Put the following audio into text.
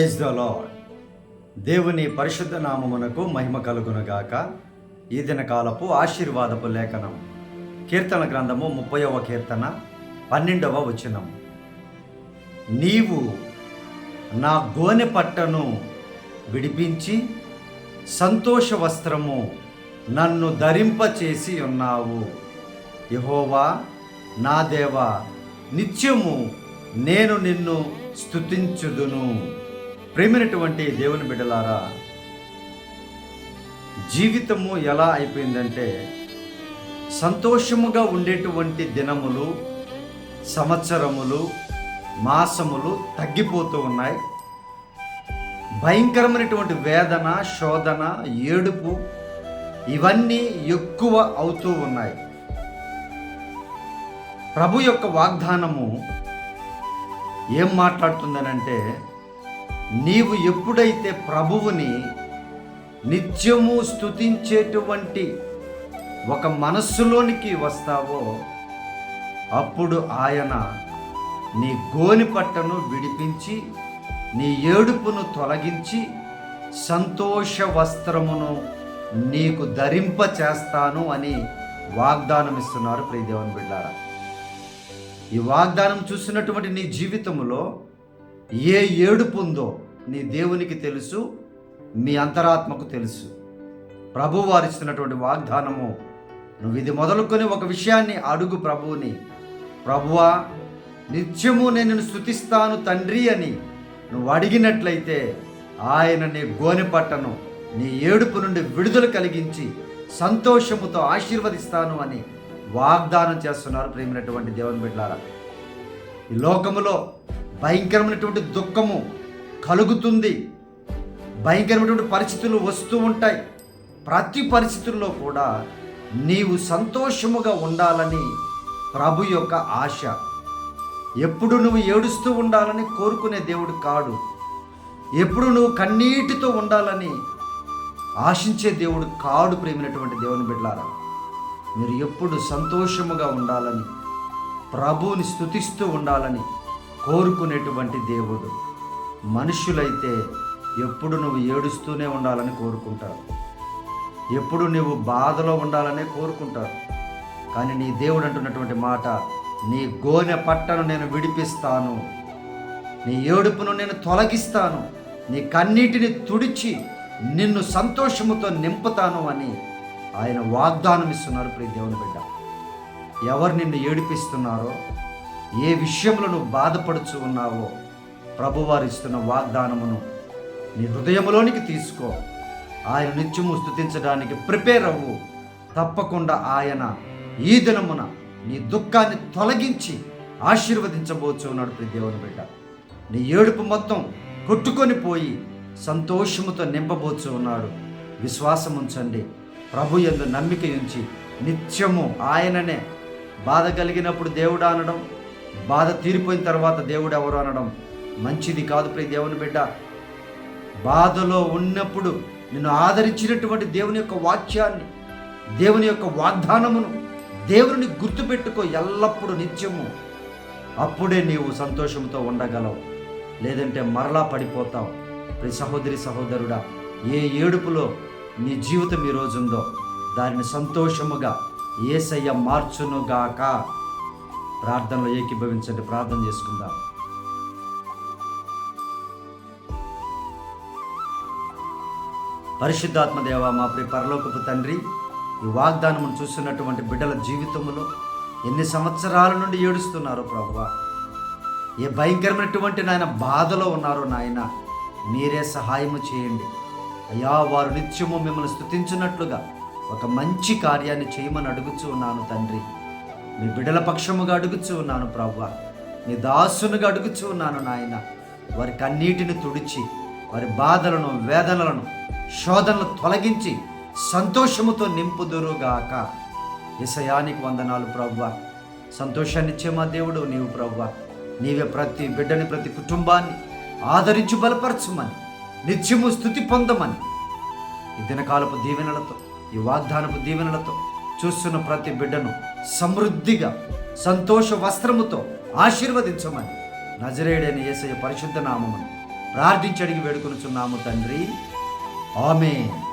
Praise the lord దేవుని పరిశుద్ధ నామమునకు మహిమ కలుగునగాక. ఈ దినకాలపు ఆశీర్వాదపు లేఖనం. కీర్తన గ్రంథము ముప్పైవ కీర్తన పన్నెండవ వచనం. నీవు నా గోనె పట్టను విడిపించి సంతోష వస్త్రము నన్ను ధరింపచేసి ఉన్నావు. యహోవా నా దేవా నిత్యము నేను నిన్ను స్తుతించుదును. ప్రేమైనటువంటి దేవుని బిడ్డలారా జీవితము ఎలా అయిపోయిందంటే సంతోషముగా ఉండేటువంటి దినములు సంవత్సరములు మాసములు తగ్గిపోతూ ఉన్నాయి. భయంకరమైనటువంటి వేదన శోధన ఏడుపు ఇవన్నీ ఎక్కువ అవుతూ ఉన్నాయి. ప్రభు యొక్క వాగ్దానము ఏం మాట్లాడుతుందనంటే నీవు ఎప్పుడైతే ప్రభువుని నిత్యము స్తుతించేటువంటి ఒక మనస్సులోనికి వస్తావో అప్పుడు ఆయన నీ గోని పట్టను విడిపించి నీ ఏడుపును తొలగించి సంతోష వస్త్రమును నీకు ధరింప చేస్తాను అని వాగ్దానం ఇస్తున్నారు ప్రియదేవన్ బిడ్డారా ఈ వాగ్దానం చూసినటువంటి నీ జీవితంలో ఏ ఏడుపు ఉందో నీ దేవునికి తెలుసు మీ అంతరాత్మకు తెలుసు. ప్రభు వారిస్తున్నటువంటి వాగ్దానము నువ్వు ఇది మొదలుకొని ఒక విషయాన్ని అడుగు ప్రభువుని. ప్రభువా నిత్యము నేను స్థుతిస్తాను తండ్రి అని నువ్వు అడిగినట్లయితే ఆయన నీ గోనె పట్టను నీ ఏడుపు నుండి విడుదల కలిగించి సంతోషముతో ఆశీర్వదిస్తాను అని వాగ్దానం చేస్తున్నారు ప్రేమినటువంటి దేవుని బిడ్డారా ఈ లోకములో భయంకరమైనటువంటి దుఃఖము కలుగుతుంది. భయంకరమైనటువంటి పరిస్థితులు వస్తూ ఉంటాయి. ప్రతి పరిస్థితుల్లో కూడా నీవు సంతోషముగా ఉండాలని ప్రభు యొక్క ఆశ. ఎప్పుడు నువ్వు ఏడుస్తూ ఉండాలని కోరుకునే దేవుడు కాడు. ఎప్పుడు నువ్వు కన్నీటితో ఉండాలని ఆశించే దేవుడు కాడు ప్రేమినటువంటి దేవుని బిడ్డారా మీరు ఎప్పుడు సంతోషముగా ఉండాలని ప్రభువుని స్తుతిస్తూ ఉండాలని కోరుకునేటువంటి దేవుడు. మనుషులైతే ఎప్పుడు నువ్వు ఏడుస్తూనే ఉండాలని కోరుకుంటారు. ఎప్పుడు నువ్వు బాధలో ఉండాలనే కోరుకుంటారు. కానీ నీ దేవుడు అంటున్నటువంటి మాట నీ గోనె పట్టను నేను విడిపిస్తాను. నీ ఏడుపును నేను తొలగిస్తాను. నీ కన్నీటిని తుడిచి నిన్ను సంతోషముతో నింపుతాను అని ఆయన వాగ్దానం ఇస్తున్నారు ప్రియ దేవుని బిడ్డ. ఎవరు నిన్ను ఏడిపిస్తున్నారో ఏ విషయంలో నువ్వు బాధపడుచు ఉన్నావో ప్రభువారు ఇస్తున్న వాగ్దానమును నీ హృదయంలోనికి తీసుకో. ఆయన నిత్యము స్థుతించడానికి ప్రిపేర్ అవ్వు. తప్పకుండా ఆయన ఈ దినమున నీ దుఃఖాన్ని తొలగించి ఆశీర్వదించబోచు ఉన్నాడు ప్రతి దేవుని బిడ్డ. నీ ఏడుపు మొత్తం కొట్టుకొని పోయి సంతోషముతో నింపబోచు ఉన్నాడు విశ్వాసం ఉంచండి ప్రభు ఎందు నమ్మిక ఉంచి నిత్యము ఆయననే బాధ కలిగినప్పుడు దేవుడు అనడం బాధ తీరిపోయిన తర్వాత దేవుడు ఎవరు అనడం మంచిది కాదు ప్రియ దేవుని బిడ్డ. బాధలో ఉన్నప్పుడు నిన్ను ఆదరించినటువంటి దేవుని యొక్క వాక్యాన్ని దేవుని యొక్క వాగ్దానమును దేవుని గుర్తుపెట్టుకో ఎల్లప్పుడూ నిత్యము. అప్పుడే నీవు సంతోషంతో ఉండగలవు. లేదంటే మరలా పడిపోతావు. ప్రతి సహోదరి సహోదరుడా ఏ ఏడుపులో నీ జీవితం ఈ రోజుందో దానిని సంతోషముగా ఏసయ్య మార్చునుగాక. ప్రార్థనలో ఏకీభవించండి ప్రార్థన చేసుకుందాం. పరిశుద్ధాత్మ దేవ మా ప్రి పరలోకపు తండ్రి ఈ వాగ్దానమును చూస్తున్నటువంటి బిడ్డల జీవితంలో ఎన్ని సంవత్సరాల నుండి ఏడుస్తున్నారో ప్రభువ? ఏ భయంకరమైనటువంటి నాయన బాధలో ఉన్నారో నాయన మీరే సహాయము చేయండి. అయ్యా వారు నిత్యము మిమ్మల్ని స్థుతించినట్లుగా ఒక మంచి కార్యాన్ని చేయమని అడుగుచూ ఉన్నాను తండ్రి. మీ బిడ్డల పక్షముగా అడుగుచూ ఉన్నాను ప్రభువా. మీ దాసునుగా అడుగుచూ ఉన్నాను నాయన. వారి కన్నీటిని తుడిచి వారి బాధలను వేదనలను శోధనలు తొలగించి సంతోషముతో నింపుదురుగాక. ఇసయానికి వందనాలు ప్రవ్వ సంతోషాన్నిచ్చే మా దేవుడు నీవు ప్రవ్వ నీవే ప్రతి బిడ్డని ప్రతి కుటుంబాన్ని ఆదరించి బలపరచుమని నిత్యము స్థుతి పొందమని. ఈ దినకాలపు దీవెనలతో ఈ వాగ్దానపు దీవెనలతో చూస్తున్న ప్రతి బిడ్డను సమృద్ధిగా సంతోష వస్త్రముతో ఆశీర్వదించమని. నజరేడైన యేసయ్య పరిశుద్ధ నామమును ప్రార్థించి వేడుకొనుచున్నాము తండ్రి. Amen.